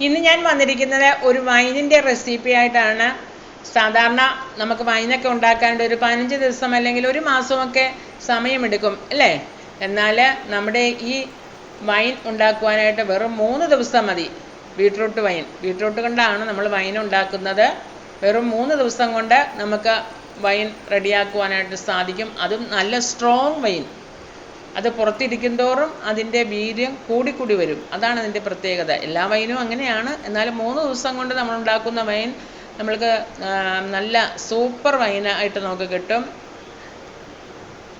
ഇന്ന് ഞാൻ വന്നിരിക്കുന്നത് ഒരു വൈനിന്റെ റെസിപ്പി ആയിട്ടാണ്. സാധാരണ നമുക്ക് വൈനൊക്കെ ഉണ്ടാക്കാണ്ട് ഒരു പതിനഞ്ച് ദിവസം അല്ലെങ്കിൽ ഒരു മാസമൊക്കെ സമയമെടുക്കും അല്ലേ? എന്നാൽ നമ്മുടെ ഈ വൈൻ ഉണ്ടാക്കുവാനായിട്ട് വെറും മൂന്ന് ദിവസം മതി. Beetroot wine. ബീട്രൂട്ട് കൊണ്ടാണ് നമ്മൾ വൈൻ ഉണ്ടാക്കുന്നത്. വെറും മൂന്ന് ദിവസം കൊണ്ട് നമുക്ക് വൈൻ റെഡിയാക്കുവാനായിട്ട് സാധിക്കും. അതും നല്ല സ്ട്രോങ് വൈൻ. അത് പുറത്തിരിക്കും തോറും അതിന്റെ വീര്യം കൂടിക്കൂടി വരും. അതാണ് അതിന്റെ പ്രത്യേകത. എല്ലാ വൈനും അങ്ങനെയാണ്. എന്നാലും മൂന്ന് ദിവസം കൊണ്ട് നമ്മൾ ഉണ്ടാക്കുന്ന വൈൻ നമ്മൾക്ക് നല്ല സൂപ്പർ വൈനായിട്ട് നമുക്ക് കിട്ടും.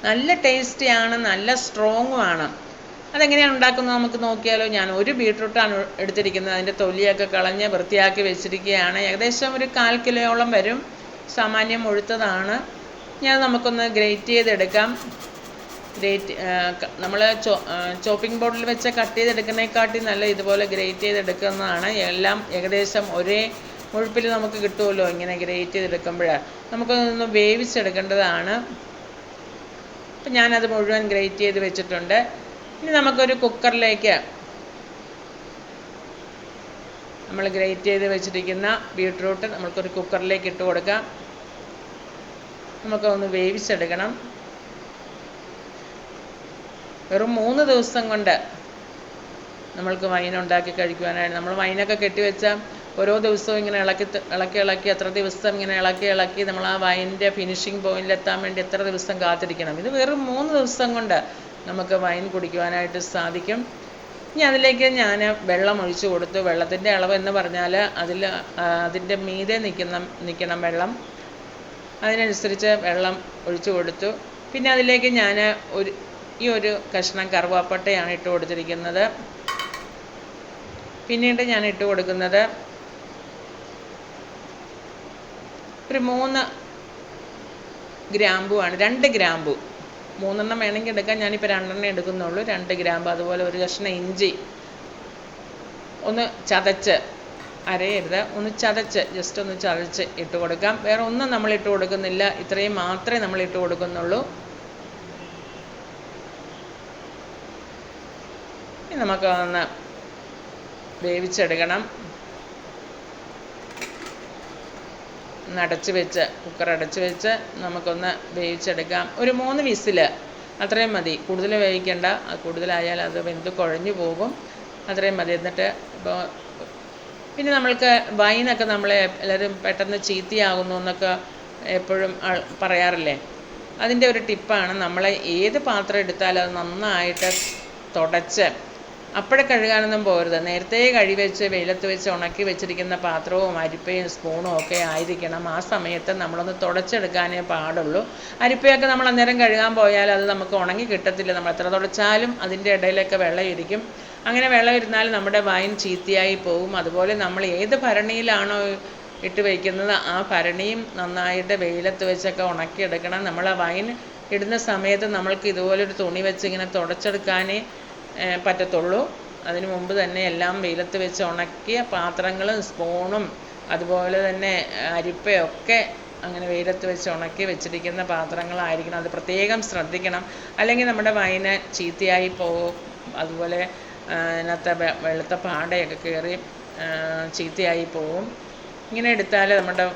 നല്ല ടേസ്റ്റിയാണ് നല്ല സ്ട്രോങ്ങും ആണ് അതെങ്ങനെയാണ് ഉണ്ടാക്കുന്നത് നമുക്ക് നോക്കിയാലോ. ഞാൻ ഒരു ബീട്രൂട്ടാണ് എടുത്തിരിക്കുന്നത്. അതിന്റെ തൊലിയൊക്കെ കളഞ്ഞ് വൃത്തിയാക്കി വെച്ചിരിക്കുകയാണ്. ഏകദേശം ഒരു കാൽ കിലോയോളം വരും. സാമാന്യം ഒഴുത്തതാണ് ഞാൻ നമുക്കൊന്ന് ഗ്രേറ്റ് ചെയ്തെടുക്കാം. ഗ്രേറ്റ് നമ്മൾ ചോപ്പിംഗ് ബോർഡിൽ വെച്ച് കട്ട് ചെയ്തെടുക്കുന്നതിനെക്കാട്ടി നല്ല ഇതുപോലെ ഗ്രേറ്റ് ചെയ്തെടുക്കുന്നതാണ്. എല്ലാം ഏകദേശം ഒരേ മുഴുപ്പിൽ നമുക്ക് കിട്ടുമല്ലോ ഇങ്ങനെ ഗ്രേറ്റ് ചെയ്തെടുക്കുമ്പോൾ നമുക്കതൊന്ന് വേവിച്ചെടുക്കേണ്ടതാണ്. അപ്പം ഞാനത് മുഴുവൻ ഗ്രേറ്റ് ചെയ്ത് വെച്ചിട്ടുണ്ട്. ഇനി നമുക്കൊരു കുക്കറിലേക്ക് നമ്മൾ ഗ്രേറ്റ് ചെയ്ത് വെച്ചിരിക്കുന്ന ബീട്രൂട്ട് നമുക്കൊരു കുക്കറിലേക്ക് ഇട്ട് കൊടുക്കാം. നമുക്കൊന്ന് വേവിച്ചെടുക്കണം. വെറും മൂന്ന് ദിവസം കൊണ്ട് നമ്മൾക്ക് വൈൻ ഉണ്ടാക്കി കഴിക്കുവാനായിട്ട്. നമ്മൾ വൈനൊക്കെ കെട്ടിവെച്ചാൽ ഓരോ ദിവസവും ഇങ്ങനെ ഇളക്കി ഇളക്കി ഇളക്കി എത്ര ദിവസം ഇങ്ങനെ ഇളക്കി ഇളക്കി നമ്മൾ ആ വൈനിന്റെ ഫിനിഷിംഗ് പോയിന്റിൽ എത്താൻ വേണ്ടി എത്ര ദിവസം കാത്തിരിക്കണം. ഇത് വെറും മൂന്ന് ദിവസം കൊണ്ട് നമുക്ക് വൈൻ കുടിക്കുവാനായിട്ട് സാധിക്കും. ഇനി അതിലേക്ക് ഞാൻ വെള്ളം ഒഴിച്ചു കൊടുത്തു. വെള്ളത്തിന്റെ അളവ് എന്ന് പറഞ്ഞാൽ അതിൽ അതിന്റെ മീതെ നിൽക്കുന്ന നിൽക്കണം വെള്ളം. അതിനനുസരിച്ച് വെള്ളം ഒഴിച്ചു കൊടുത്തു. പിന്നെ അതിലേക്ക് ഞാൻ ഒരു ഈ ഒരു കഷ്ണം കറുവാപ്പട്ടയാണ് ഇട്ട് കൊടുത്തിരിക്കുന്നത്. പിന്നീട് ഞാൻ ഇട്ട് കൊടുക്കുന്നത് ഒരു മൂന്ന് ഗ്രാമ്പുവാണ് രണ്ട് ഗ്രാമ്പു. മൂന്നെണ്ണം വേണമെങ്കിൽ എടുക്കാം ഞാനിപ്പോൾ രണ്ടെണ്ണം എടുക്കുന്നുള്ളൂ. രണ്ട് ഗ്രാമ്പ് അതുപോലെ ഒരു കഷ്ണം ഇഞ്ചി. ഒന്ന് ചതച്ച് അരയരുത്. ഒന്ന് ചതച്ച് ജസ്റ്റ് ഒന്ന് ചതച്ച് ഇട്ട് കൊടുക്കാം. വേറെ ഒന്നും നമ്മൾ ഇട്ട് കൊടുക്കുന്നില്ല. ഇത്രയും മാത്രമേ നമ്മൾ ഇട്ട് കൊടുക്കുന്നുള്ളൂ. നമുക്ക് ഒന്ന് വേവിച്ചെടുക്കണം. അടച്ച് വെച്ച് കുക്കർ അടച്ച് വെച്ച് നമുക്കൊന്ന് വേവിച്ചെടുക്കാം. ഒരു മൂന്ന് വിസിൽ അത്രയും മതി. കൂടുതൽ വേവിക്കേണ്ട. കൂടുതലായാൽ അത് വെന്ത് കുഴഞ്ഞു പോകും. അത്രയും മതി. എന്നിട്ട് ഇപ്പോൾ പിന്നെ നമ്മൾക്ക് വൈനൊക്കെ നമ്മളെ എല്ലാവരും പെട്ടെന്ന് ചീത്തയാകുന്നു എന്നൊക്കെ എപ്പോഴും പറയാറില്ലേ? അതിന്റെ ഒരു ടിപ്പാണ് നമ്മൾ ഏത് പാത്രം എടുത്താലും അത് നന്നായിട്ട് തുടച്ച് അപ്പോഴേ കഴുകാനൊന്നും പോകരുത് നേരത്തെ കഴിവെച്ച് വെയിലത്ത് വെച്ച് ഉണക്കി വെച്ചിരിക്കുന്ന പാത്രവും അരിപ്പയും സ്പൂണും ഒക്കെ ആയിരിക്കണം. ആ സമയത്ത് നമ്മളൊന്ന് തുടച്ചെടുക്കാനേ പാടുള്ളൂ. അരിപ്പയൊക്കെ നമ്മൾ അന്നേരം കഴുകാൻ പോയാൽ അത് നമുക്ക് ഉണങ്ങി കിട്ടത്തില്ല. നമ്മൾ എത്ര തുടച്ചാലും അതിന്റെ ഇടയിലൊക്കെ വെള്ളം ഇരിക്കും അങ്ങനെ വെള്ളം ഇരുന്നാൽ നമ്മുടെ വൈൻ ചീത്തയായി പോകും അതുപോലെ നമ്മൾ ഏത് ഭരണിയിലാണോ ഇട്ട് വയ്ക്കുന്നത് ആ ഭരണിയും നന്നായിട്ട് വെയിലത്ത് വെച്ചൊക്കെ ഉണക്കിയെടുക്കണം. നമ്മൾ ആ വൈൻ ഇടുന്ന സമയത്ത് നമ്മൾക്ക് ഇതുപോലൊരു തുണി വെച്ച് ഇങ്ങനെ തുടച്ചെടുക്കാനേ പറ്റത്തുള്ളൂ. അതിന് മുമ്പ് തന്നെ എല്ലാം വെയിലത്ത് വെച്ച് ഉണക്കിയ പാത്രങ്ങളും സ്പൂണും അതുപോലെ തന്നെ അരിപ്പയൊക്കെ അങ്ങനെ വെയിലത്ത് വെച്ച് ഉണക്കി വെച്ചിരിക്കുന്ന പാത്രങ്ങളായിരിക്കണം. അത് പ്രത്യേകം ശ്രദ്ധിക്കണം. അല്ലെങ്കിൽ നമ്മുടെ വൈന് ചീത്തയായി പോകും. അതുപോലെ അതിനകത്തെ വെളുത്ത പാടയൊക്കെ കയറി ചീത്തയായി പോകും. ഇങ്ങനെ എടുത്താൽ നമ്മുടെ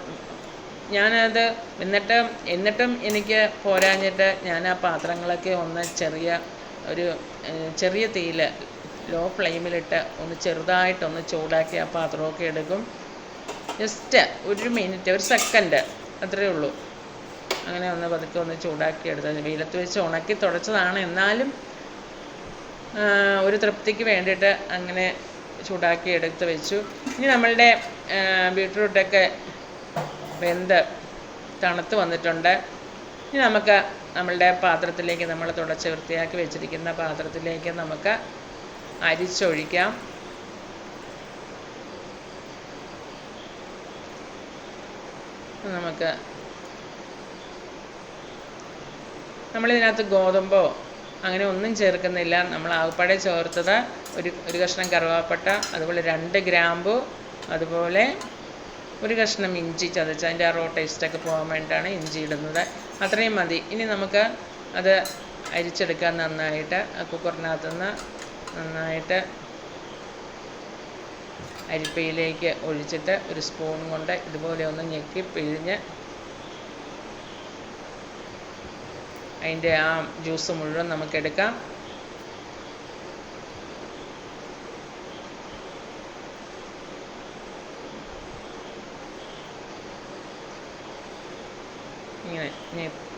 ഞാനത് എന്നിട്ട് എന്നിട്ടും എനിക്ക് പോരാഞ്ഞിട്ട് ഞാൻ ആ പാത്രങ്ങളൊക്കെ ഒന്ന് ചെറിയ ഒരു ചെറിയ തീയിൽ ലോ ഫ്ലെയിമിലിട്ട് ഒന്ന് ചെറുതായിട്ടൊന്ന് ചൂടാക്കി ആ പാത്രമൊക്കെ എടുക്കും. ജസ്റ്റ് ഒരു മിനിറ്റ് ഒരു സെക്കൻഡ് അത്രയേ ഉള്ളൂ. അങ്ങനെ ഒന്ന് പതുക്കെ ഒന്ന് ചൂടാക്കി എടുത്ത് വെയിലത്ത് വെച്ച് ഉണക്കി തുടച്ചതാണ്. എന്നാലും ഒരു തൃപ്തിക്ക് വേണ്ടിയിട്ട് അങ്ങനെ ചൂടാക്കി എടുത്ത് വെച്ചു. ഇനി നമ്മളുടെ ബീട്രൂട്ടൊക്കെ വെന്ത് തണുത്ത് വന്നിട്ടുണ്ട്. ഇനി നമുക്ക് നമ്മളുടെ പാത്രത്തിലേക്ക് നമ്മൾ തുടച്ച് വൃത്തിയാക്കി വെച്ചിരിക്കുന്ന പാത്രത്തിലേക്ക് നമുക്ക് അരിച്ചൊഴിക്കാം. നമുക്ക് നമ്മളിതിനകത്ത് ഗോതമ്പോ അങ്ങനെ ഒന്നും ചേർക്കുന്നില്ല. നമ്മൾ ആകപ്പാടെ ചേർത്തത് ഒരു ഒരു കഷ്ണം കറുവാപ്പട്ട അതുപോലെ രണ്ട് ഗ്രാമ്പു അതുപോലെ ഒരു കഷ്ണം ഇഞ്ചി ചതച്ച് അതിന്റെ ആ റോ ടേസ്റ്റൊക്കെ പോകാൻ വേണ്ടിയിട്ടാണ് ഇഞ്ചി ഇടുന്നത്. അത്രയും മതി. ഇനി നമുക്ക് അത് അരിച്ചെടുക്കാൻ നന്നായിട്ട് ആ കുക്കറിനകത്തുനിന്ന് നന്നായിട്ട് അരിപ്പയിലേക്ക് ഒഴിച്ചിട്ട് ഒരു സ്പൂൺ കൊണ്ട് ഇതുപോലെ ഒന്ന് ഞെക്കി പിഴിഞ്ഞ് അതിന്റെ ആ ജ്യൂസ് മുഴുവൻ നമുക്കെടുക്കാം ഇങ്ങനെ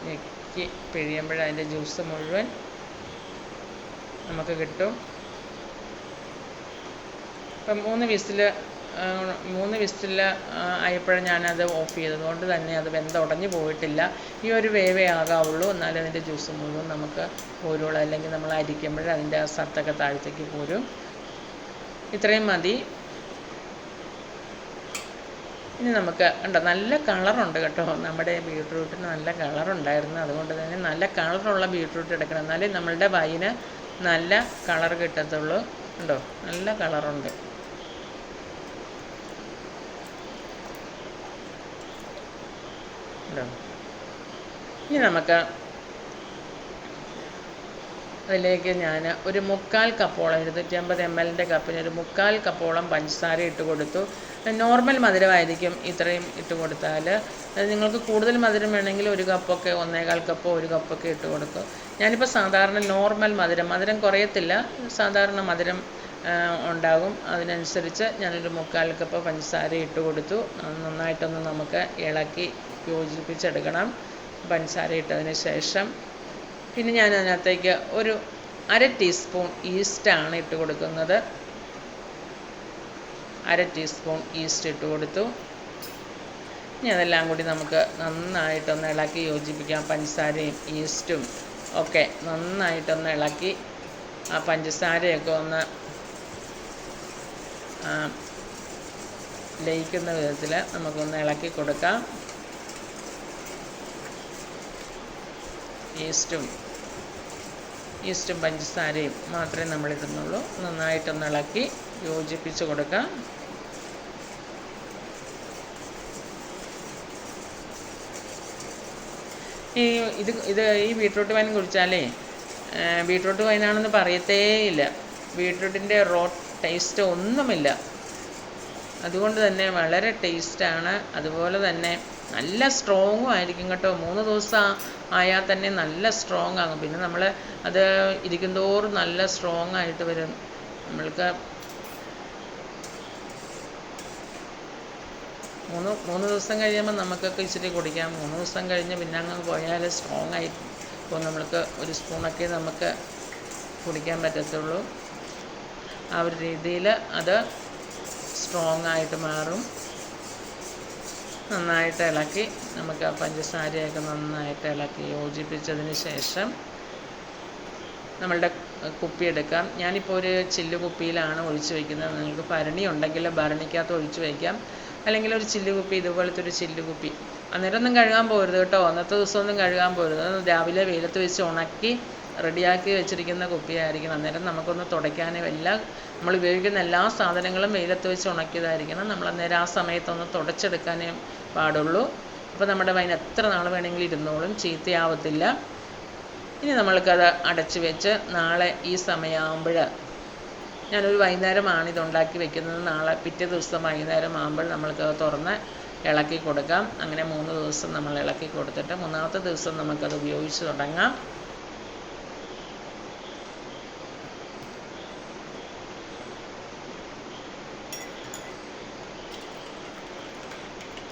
ഞെക്കി പിഴിയുമ്പോൾ അതിന്റെ ജ്യൂസ് മുഴുവൻ നമുക്ക് കിട്ടും. ഇപ്പം മൂന്ന് വിസിൽ മൂന്ന് വിസിൽ ആയപ്പോഴും ഞാനത് ഓഫ് ചെയ്തത്. കൊണ്ട് തന്നെ അത് വെന്തുടഞ്ഞു പോയിട്ടില്ല. ഈ ഒരു വേവേ ആകാവുള്ളൂ. എന്നാലും അതിന്റെ ജ്യൂസ് മുഴുവൻ നമുക്ക് പോരുള്ളൂ. അല്ലെങ്കിൽ നമ്മൾ അരിക്കുമ്പോൾ അതിന്റെ ആ സത്തൊക്കെ താഴത്തേക്ക് പോരും. ഇത്രയും മതി. ഇനി നമുക്ക് ഉണ്ടോ? നല്ല കളറുണ്ട് കേട്ടോ. നമ്മുടെ ബീട്രൂട്ടിന് നല്ല കളറുണ്ടായിരുന്നു. അതുകൊണ്ട് തന്നെ നല്ല കളറുള്ള ബീട്രൂട്ട് എടുക്കണം. എന്നാലേ നമ്മളുടെ വൈന് നല്ല കളർ കിട്ടത്തുള്ളൂ. ഉണ്ടോ? നല്ല കളറുണ്ട്. ഉണ്ടോ? ഇനി നമുക്ക് അതിലേക്ക് ഞാൻ ഒരു മുക്കാൽ കപ്പോളം ഇരുന്നൂറ്റമ്പത് എം എല്ലിന്റെ കപ്പിന് ഒരു മുക്കാൽ കപ്പോളം പഞ്ചസാര ഇട്ട് കൊടുത്തു. നോർമൽ മധുരമായിരിക്കും ഇത്രയും ഇട്ട് കൊടുത്താൽ നിങ്ങൾക്ക് കൂടുതൽ മധുരം വേണമെങ്കിൽ ഒരു കപ്പൊക്കെ ഒന്നേകാൽ കപ്പോ ഒരു കപ്പൊക്കെ ഇട്ട് കൊടുക്കും. ഞാനിപ്പോൾ സാധാരണ നോർമൽ മധുരം മധുരം കുറയത്തില്ല. സാധാരണ മധുരം ഉണ്ടാകും. അതിനനുസരിച്ച് ഞാനൊരു മുക്കാൽ കപ്പ് പഞ്ചസാര ഇട്ട് കൊടുത്തു. നന്നായിട്ടൊന്ന് നമുക്ക് ഇളക്കി യോജിപ്പിച്ചെടുക്കണം. പഞ്ചസാര ഇട്ടതിന് ശേഷം പിന്നെ ഞാൻ അതിനകത്തേക്ക് ഒരു അര ടീസ്പൂൺ ഈസ്റ്റാണ് ഇട്ട് കൊടുക്കുന്നത്. അര ടീസ്പൂൺ ഈസ്റ്റ് ഇട്ട് കൊടുത്തു. ഇനി അതെല്ലാം കൂടി നമുക്ക് നന്നായിട്ടൊന്ന് ഇളക്കി യോജിപ്പിക്കാം. പഞ്ചസാരയും ഈസ്റ്റും ഒക്കെ നന്നായിട്ടൊന്ന് ഇളക്കി ആ പഞ്ചസാരയൊക്കെ ഒന്ന് ലയിക്കുന്ന വിധത്തിൽ നമുക്കൊന്ന് ഇളക്കി കൊടുക്കാം. ഈസ്റ്റും ഈസ്റ്റും പഞ്ചസാരയും മാത്രമേ നമ്മൾ ഇടുന്നുള്ളൂ നന്നായിട്ടൊന്ന് ഇളക്കി യോജിപ്പിച്ച് കൊടുക്കാം. ഈ ഇത് ഇത് ഈ ബീട്രൂട്ട് വൈൻ കുടിച്ചാലേ ബീട്രൂട്ട് വൈനാണെന്ന് പറയത്തേയില്ല ബീട്രൂട്ടിന്റെ റോ ടേസ്റ്റ് ഒന്നുമില്ല. അതുകൊണ്ട് തന്നെ വളരെ ടേസ്റ്റാണ്. അതുപോലെ തന്നെ നല്ല സ്ട്രോങ്ങും ആയിരിക്കും കേട്ടോ. മൂന്ന് ദിവസം ആയാൽ തന്നെ നല്ല സ്ട്രോങ് ആകും. പിന്നെ നമ്മൾ അത് ഇരിക്കുന്തോറും നല്ല സ്ട്രോങ് ആയിട്ട് വരും. നമ്മൾക്ക് മൂന്ന് മൂന്ന് ദിവസം കഴിയുമ്പോൾ നമുക്കൊക്കെ ഇച്ചിരി കുടിക്കാം. മൂന്ന് ദിവസം കഴിഞ്ഞ് പിന്നെ അങ്ങ് പോയാൽ സ്ട്രോങ് ആയി ഇപ്പോൾ നമ്മൾക്ക് ഒരു സ്പൂണൊക്കെ നമുക്ക് കുടിക്കാൻ പറ്റത്തുള്ളൂ. ആ ഒരു രീതിയിൽ അത് സ്ട്രോങ് ആയിട്ട് മാറും. നന്നായിട്ട് ഇളക്കി നമുക്ക് ആ പഞ്ചസാരയൊക്കെ നന്നായിട്ട് ഇളക്കി യോജിപ്പിച്ചതിന് ശേഷം നമ്മളുടെ കുപ്പി എടുക്കാം. ഞാനിപ്പോൾ ഒരു ചില്ല് കുപ്പിയിലാണ് ഒഴിച്ച് വയ്ക്കുന്നത് നിങ്ങൾക്ക് ഭരണി ഉണ്ടെങ്കിൽ ഭരണിക്കകത്ത് ഒഴിച്ച് വയ്ക്കാം അല്ലെങ്കിൽ ഒരു ചില്ല് കുപ്പി ഇതുപോലത്തെ ഒരു ചില്ല് കുപ്പി. അന്നേരം ഒന്നും കഴുകാൻ പോരുത് കേട്ടോ. അന്നത്തെ ദിവസമൊന്നും കഴുകാൻ പോരുത്. രാവിലെ വെയിലത്ത് വെച്ച് ഉണക്കി റെഡിയാക്കി വെച്ചിരിക്കുന്ന കുപ്പിയായിരിക്കണം അന്നേരം നമുക്കൊന്ന് തുടയ്ക്കാനും എല്ലാ നമ്മൾ ഉപയോഗിക്കുന്ന എല്ലാ സാധനങ്ങളും വെയിലത്ത് വെച്ച് ഉണക്കിയതായിരിക്കണം. നമ്മൾ അന്നേരം ആ സമയത്തൊന്ന് തുടച്ചെടുക്കാനേ പാടുള്ളൂ. അപ്പോൾ നമ്മുടെ വൈൻ എത്ര നാൾ വേണമെങ്കിലും ഇരുന്നോളും ചീത്തയാവത്തില്ല. ഇനി നമ്മൾക്കത് അടച്ചു വെച്ച് നാളെ ഈ സമയമാകുമ്പോൾ ഞാനൊരു വൈകുന്നേരമാണ് ഇത് ഉണ്ടാക്കി വെക്കുന്നത്. നാളെ പിറ്റേ ദിവസം വൈകുന്നേരം ആകുമ്പോൾ നമ്മൾക്കത് തുറന്ന് ഇളക്കി കൊടുക്കാം. അങ്ങനെ മൂന്ന് ദിവസം നമ്മൾ ഇളക്കി കൊടുത്തിട്ട് മൂന്നാമത്തെ ദിവസം നമുക്കത് ഉപയോഗിച്ച് തുടങ്ങാം.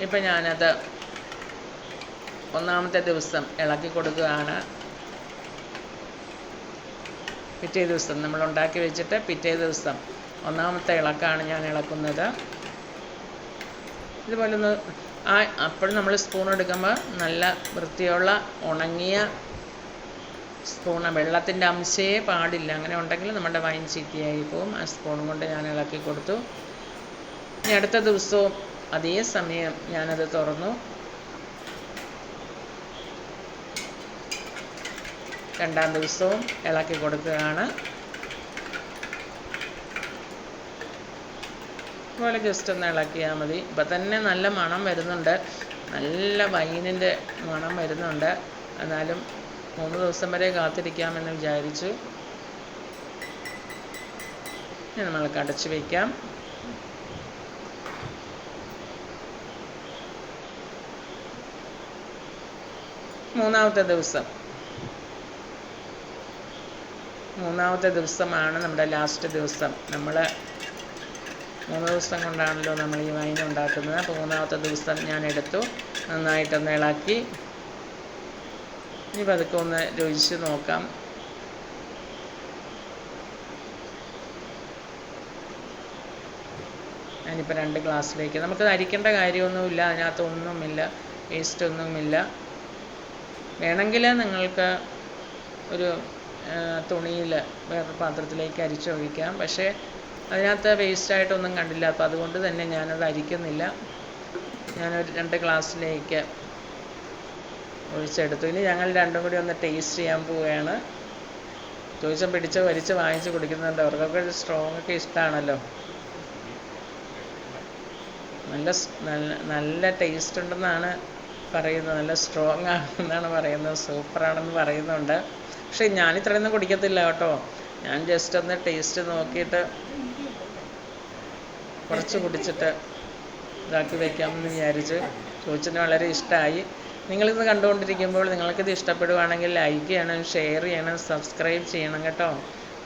ഇപ്പം ഞാനത് ഒന്നാമത്തെ ദിവസം ഇളക്കി കൊടുക്കുകയാണ്. പിറ്റേ ദിവസം നമ്മൾ ഉണ്ടാക്കി വെച്ചിട്ട് പിറ്റേ ദിവസം ഒന്നാമത്തെ ഇളക്കാണ് ഞാൻ ഇളക്കുന്നത്. ഇതുപോലെ ഒന്ന് ആ അപ്പോൾ നമ്മൾ സ്പൂൺ എടുക്കുമ്പോൾ നല്ല വൃത്തിയുള്ള ഉണങ്ങിയ സ്പൂണ് വെള്ളത്തിന്റെ അംശയെ പാടില്ല. അങ്ങനെ ഉണ്ടെങ്കിൽ നമ്മുടെ വൈൻ ചീത്തയായി പോവും ആ സ്പൂൺ കൊണ്ട് ഞാൻ ഇളക്കി കൊടുത്തു. ഇനി അടുത്ത ദിവസവും അതേ സമയം ഞാനത് തുറന്നു. രണ്ടാം ദിവസവും ഇളക്കി കൊടുക്കുകയാണ്. അതുപോലെ ജസ്റ്റ് ഒന്ന് ഇളക്കിയാൽ മതി. ഇപ്പം തന്നെ നല്ല മണം വരുന്നുണ്ട്. നല്ല വൈനിന്റെ മണം വരുന്നുണ്ട്. എന്നാലും മൂന്ന് ദിവസം വരെ കാത്തിരിക്കാമെന്ന് വിചാരിച്ചു. ഇനി നമ്മൾക്ക് അടച്ചു വയ്ക്കാം മൂന്നാമത്തെ ദിവസം. മൂന്നാമത്തെ ദിവസമാണ് നമ്മുടെ ലാസ്റ്റ് ദിവസം. നമ്മൾ മൂന്ന് ദിവസം കൊണ്ടാണല്ലോ നമ്മൾ ഈ വൈൻ ഉണ്ടാക്കുന്നത്. അപ്പോൾ മൂന്നാമത്തെ ദിവസം ഞാൻ എടുത്തു. നന്നായിട്ടൊന്ന് ഇളക്കി. ഇനി പതുക്കെ ഒന്ന് രുചിച്ച് നോക്കാം. ഞാനിപ്പോൾ രണ്ട് ഗ്ലാസ്സിലേക്ക് നമുക്ക് അരിക്കേണ്ട കാര്യമൊന്നുമില്ല. അതിനകത്ത് ഒന്നുമില്ല. വേസ്റ്റ് ഒന്നുമില്ല. വേണമെങ്കിൽ നിങ്ങൾക്ക് ഒരു തുണിയിൽ വേറൊരു പാത്രത്തിലേക്ക് അരിച്ചൊഴിക്കാം. പക്ഷേ അതിനകത്ത് വേസ്റ്റായിട്ടൊന്നും കണ്ടില്ല. അപ്പോൾ അതുകൊണ്ട് തന്നെ ഞാനത് അരിക്കുന്നില്ല. ഞാനൊരു രണ്ട് ഗ്ലാസ്സിലേക്ക് ഒഴിച്ചെടുത്തു. ഇനി ഞങ്ങൾ രണ്ടും കൂടി ഒന്ന് ടേസ്റ്റ് ചെയ്യാൻ പോവുകയാണ്. ചോദിച്ചാൽ പിടിച്ച് വലിച്ച് വാങ്ങിച്ച് കുടിക്കുന്നുണ്ട്? അവർക്കൊക്കെ സ്ട്രോങ് ഒക്കെ ഇഷ്ടമാണല്ലോ നല്ല നല്ല നല്ല ടേസ്റ്റ് ഉണ്ടെന്നാണ് പറയുന്നത് നല്ല സ്ട്രോങ് ആണെന്നാണ് പറയുന്നത് സൂപ്പറാണെന്ന് പറയുന്നുണ്ട്. പക്ഷേ ഞാൻ ഇത്രയൊന്നും കുടിക്കത്തില്ല കേട്ടോ. ഞാൻ ജസ്റ്റ് ഒന്ന് ടേസ്റ്റ് നോക്കിയിട്ട് കുറച്ച് കുടിച്ചിട്ട് ഇതാക്കി വയ്ക്കാമെന്ന് വിചാരിച്ച് ചോദിച്ചിന് വളരെ ഇഷ്ടമായി. നിങ്ങളിത് കണ്ടുകൊണ്ടിരിക്കുമ്പോൾ നിങ്ങൾക്കിത് ഇഷ്ടപ്പെടുവാണെങ്കിൽ ലൈക്ക് ചെയ്യണം ഷെയർ ചെയ്യണം സബ്സ്ക്രൈബ് ചെയ്യണം കേട്ടോ.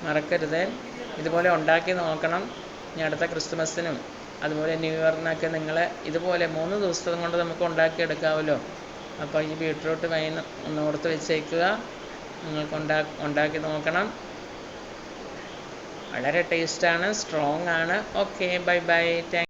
മറക്കരുത്. ഇതുപോലെ ഉണ്ടാക്കി നോക്കണം. ഇനി അടുത്ത ക്രിസ്മസിനും അതുപോലെ ന്യൂ ഇയറിനൊക്കെ നിങ്ങൾ ഇതുപോലെ മൂന്ന് ദിവസം കൊണ്ട് നമുക്ക് ഉണ്ടാക്കിയെടുക്കാമല്ലോ. അപ്പോൾ ഈ ബീട്രൂട്ട് വൈൻ ഒന്ന് ഓർത്ത് വെച്ചേക്കുക. നിങ്ങൾക്ക് ഉണ്ടാ ഉണ്ടാക്കി നോക്കണം. വളരെ ടേസ്റ്റാണ് സ്ട്രോങ് ആണ്. Okay bye bye thank